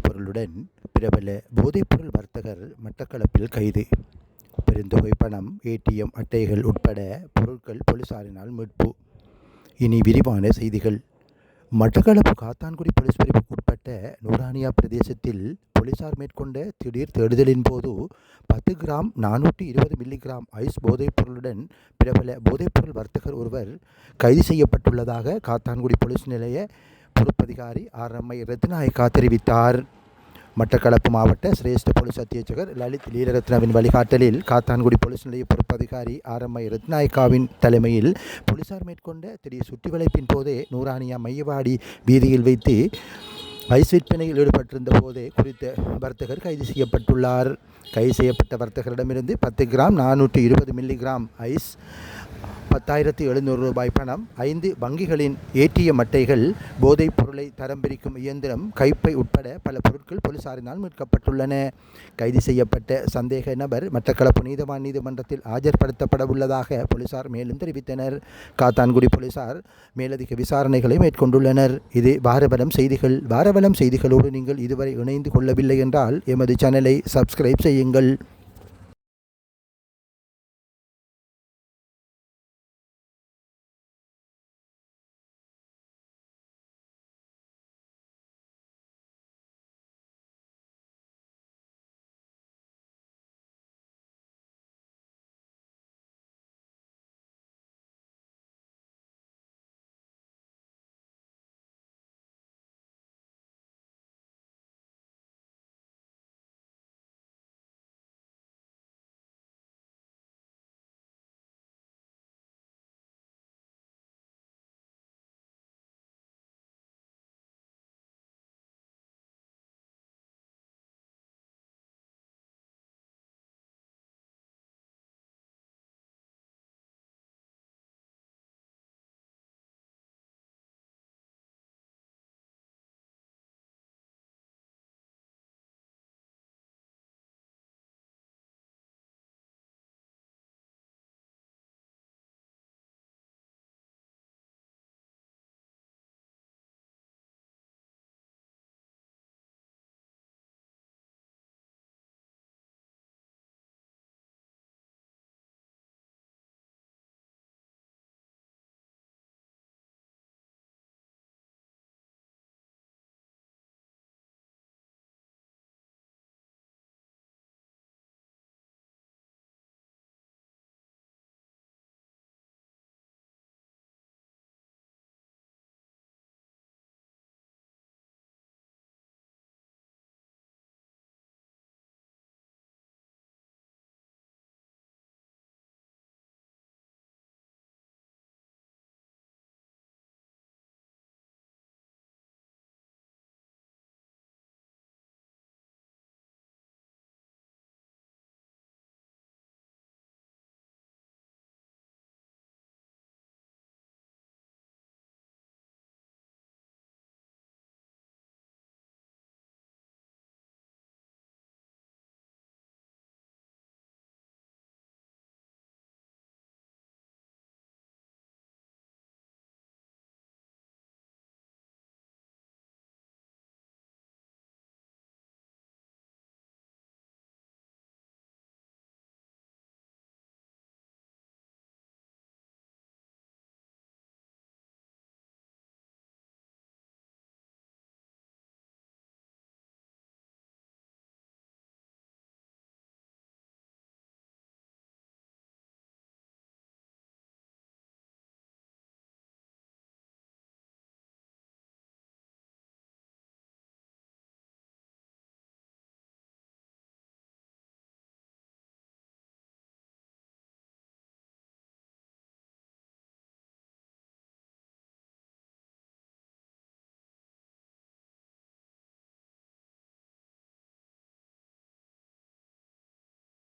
பொருளுடன் பிரபல போதைப்பொருள் வர்த்தகர் மட்டக்களப்பில் கைது. பெருந்தொகை பணம் ஏடிஎம் அட்டைகள் உட்பட பொருட்கள் போலீசாரினால் மீட்பு. இனி விரிவான செய்திகள். மட்டக்களப்பு காத்தான்குடி போலீஸ் பிரிவுக்கு உட்பட்ட நூரானியா பிரதேசத்தில் போலீசார் மேற்கொண்ட திடீர் தேடுதலின் போது பத்து கிராம் நானூற்றி இருபது மில்லிகிராம் ஐஸ் போதைப் பொருளுடன் பிரபல போதைப்பொருள் வர்த்தகர் ஒருவர் கைது செய்யப்பட்டுள்ளதாக காத்தான்குடி போலீஸ் நிலைய அதிகாரி ஆர். எம்ஐ ஐ. தெரிவித்தார். மட்டக்களப்பு மாவட்ட சிரேஷ்ட போலீஸ் அத்தியட்சகர் லலித் லீலரத்னவின் வழிகாட்டலில் காத்தான்குடி போலீஸ் நிலைய பொறுப்பதிகாரி ஆர். எம். ஐ. ரத்நாயக்காவின் தலைமையில் போலீசார் மேற்கொண்ட திடீர் சுற்றிவளைப்பின் போதே நூரானியா மையவாடி வீதியில் வைத்து ஐஸ் விற்பனையில் ஈடுபட்டிருந்த போதே குறித்த வர்த்தகர் கைது செய்யப்பட்டுள்ளார். கைது செய்யப்பட்ட வர்த்தகரிடமிருந்து பத்து கிராம் நானூற்றி இருபது மில்லிகிராம் ஐஸ் பத்தாயிரத்தி எழுநூறு ரூபாய் பணம் ஐந்து வங்கிகளின் ஏடிஎம் அட்டைகள் போதைப் பொருளை தரம் பிரிக்கும் இயந்திரம் கைப்பை உட்பட பல பொருட்கள் போலீசாரினால் மீட்கப்பட்டுள்ளன. கைது செய்யப்பட்ட சந்தேக நபர் மட்டக்களப்பு நீதவான் நீதிமன்றத்தில் ஆஜர்படுத்தப்பட உள்ளதாக போலீசார் மேலும் தெரிவித்தனர். காத்தான்குடி போலீசார் மேலதிக விசாரணைகளை மேற்கொண்டுள்ளனர். இது வாரவலம் செய்திகள். வாரவலம் செய்திகளோடு நீங்கள் இதுவரை இணைந்து கொள்ளவில்லை என்றால் எமது சேனலை சப்ஸ்கிரைப் செய்யுங்கள்.